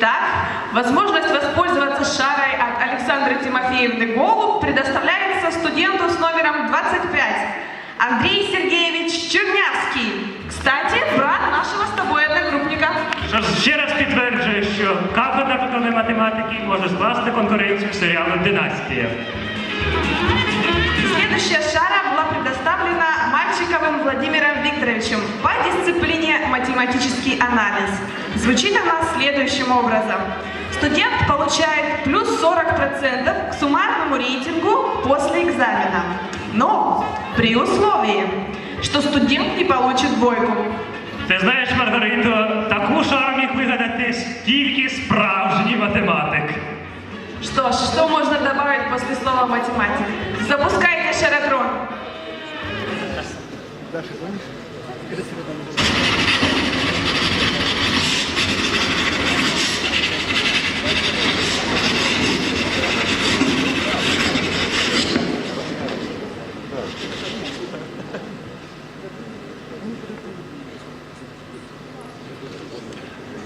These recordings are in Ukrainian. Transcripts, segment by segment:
Итак, возможность воспользоваться шарой от Александры Тимофеевны Голуб предоставляется студенту с номером 25 Андрей Сергеевич Чернявский. Кстати, брат нашего с тобой одногруппника. Що ж ще раз підтверджує, що кафедра прикладної математики може скласти конкуренцію серіалу Династія. Следующая шара была предоставлена Мальчиковым Владимиром Викторовичем по дисциплине математический анализ. Звучит она следующим образом. Студент получает плюс 40% к суммарному рейтингу после экзамена. Но при условии, что студент не получит двойку. Ти знаєш, Маргарито, таку шару міг вигадати тільки справжній математик. Что ж, что можно добавить после слова математик? Запускайте шаротрон.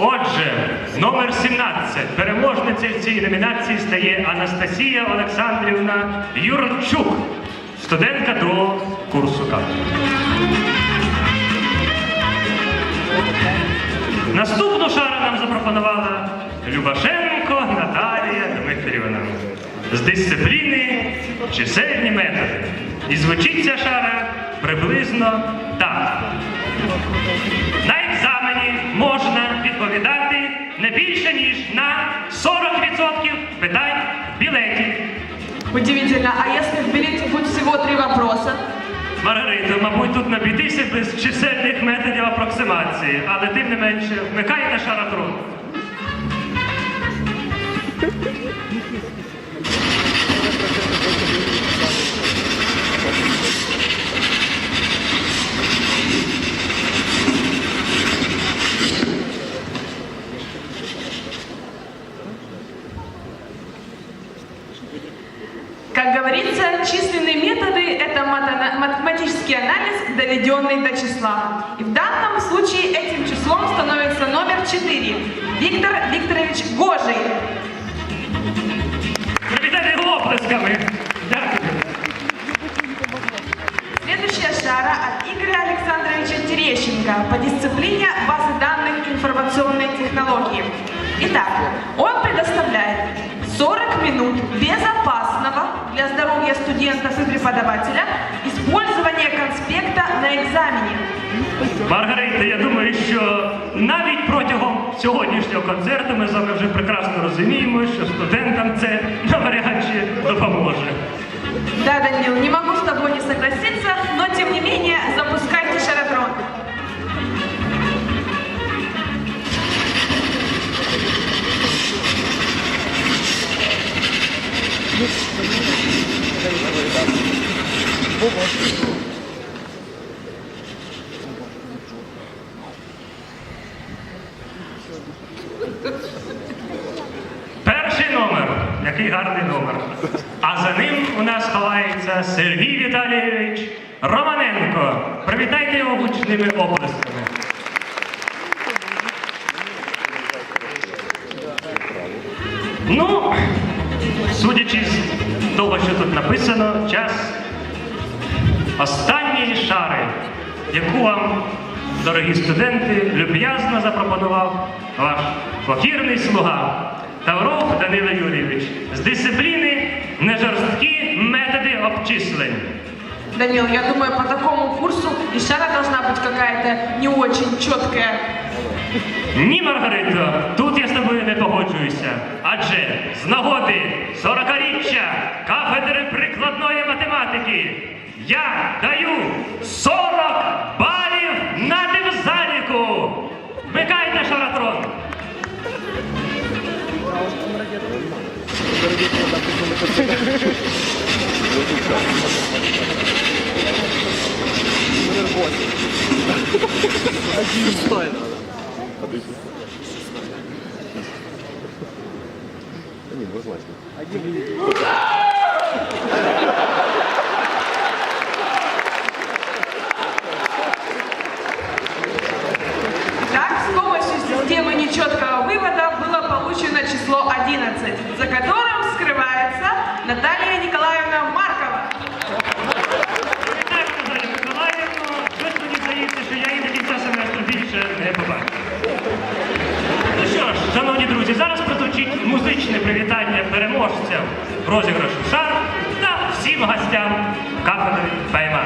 Отже, номер 17. Переможницею цієї номінації стає Анастасія Олександрівна Юрчук, студентка другого курсу кафедри. Наступну шару нам запропонувала Любашенко Наталія Дмитрівна з дисципліни чисельні методи. І звучить ця шара приблизно так. На екзамені можна відповідати не більше, ніж на 40% питань в білеті. Удивительно, а если в билете будет всего три вопроса? Маргарита, мабуть, тут набійтися без чисельних методів апроксимації, але тим не менше, вмикайте шаротрон. Доведенный до числа. И в данном случае этим числом становится номер 4 – Виктор Викторович Гожий. Оплесками. Дякую. Следующая шара от Игоря Александровича Терещенко по дисциплине базы данных информационной технологии. Итак, он предоставляет 40 минут безопасного для здоровья студентов и преподавателя использования конспекта на экзамене. Маргарита, я думаю, що навіть протягом сьогоднішнього концерту ми з вами вже прекрасно розуміємо, що студентам це навряд чи допоможе. Да, Данил, не могу с тобой не согласиться, но тем не менее запускайте шаротрон. Перший номер, який гарний номер. А за ним у нас ховається Сергій Віталійович Романенко. Привітайте його гучними оплесками. Ну, судячи з того, що тут написано, час останньої шари, яку вам, дорогі студенти, люб'язно запропонував ваш покірний слуга Тавров Данило Юрійович з дисципліни нежорсткі методи обчислень. Данил, я думаю, по такому курсу и шара должна быть какая-то не очень четкая. Ні, Маргарито, тут я з тобою не погоджуюся. Адже з нагоди 40-річчя кафедри прикладної математики я даю 40 Так, с помощью системы нечеткого переможцям розіграшу шар та всім гостям кафедри Фейма.